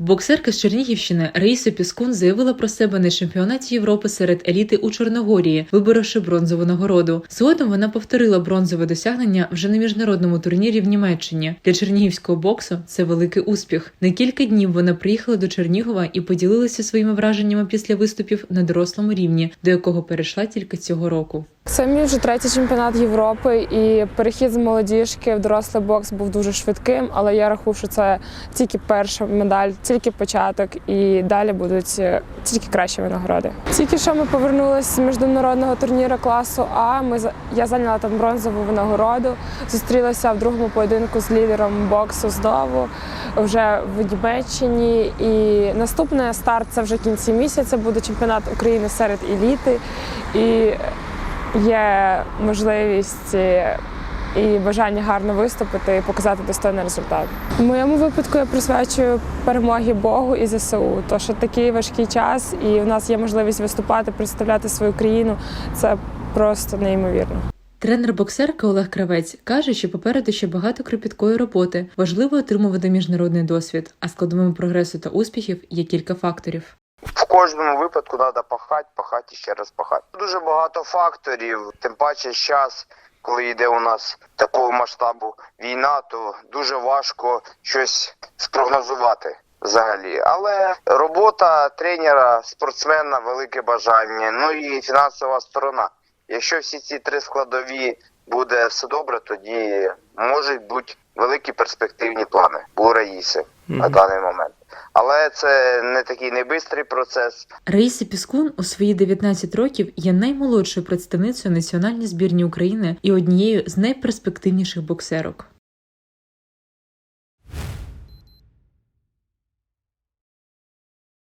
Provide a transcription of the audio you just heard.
Боксерка з Чернігівщини Раїса Піскун заявила про себе на чемпіонаті Європи серед еліти у Чорногорії, виборовши бронзову нагороду. Згодом вона повторила бронзове досягнення вже на міжнародному турнірі в Німеччині. Для чернігівського боксу це великий успіх. На кілька днів вона приїхала до Чернігова і поділилася своїми враженнями після виступів на дорослому рівні, до якого перейшла тільки цього року. Це мій вже третій чемпіонат Європи, і перехід з молодіжки в дорослий бокс був дуже швидким, але я рахую, що це тільки перша медаль, тільки початок, і далі будуть е, тільки кращі винагороди. Тільки що ми повернулися з міжнародного турніру класу А. Ми я зайняла там бронзову винагороду. Зустрілася в другому поєдинку з лідером боксу знову вже в Німеччині. І наступний старт це вже кінці місяця. Буде чемпіонат України серед еліти. І є можливість е, і бажання гарно виступити і показати достойний результат. В моєму випадку я присвячую перемоги Богу і ЗСУ. То що такий важкий час, і в нас є можливість виступати, представляти свою країну. Це просто неймовірно. Тренер боксерки Олег Кравець каже, що попереду ще багато кропіткої роботи. Важливо отримувати міжнародний досвід, а складовими прогресу та успіхів є кілька факторів. В кожному випадку треба пахати, пахати і ще раз пахати. Дуже багато факторів, тим паче час, коли йде у нас такого масштабу війна, то дуже важко щось спрогнозувати взагалі. Але робота тренера, спортсмена, велике бажання, ну і фінансова сторона. Якщо всі ці три складові буде все добре, тоді можуть бути великі перспективні плани у Раїси на даний момент. Але це не такий небистрий процес. Раїса Піскун у свої 19 років є наймолодшою представницею національної збірні України і однією з найперспективніших боксерок.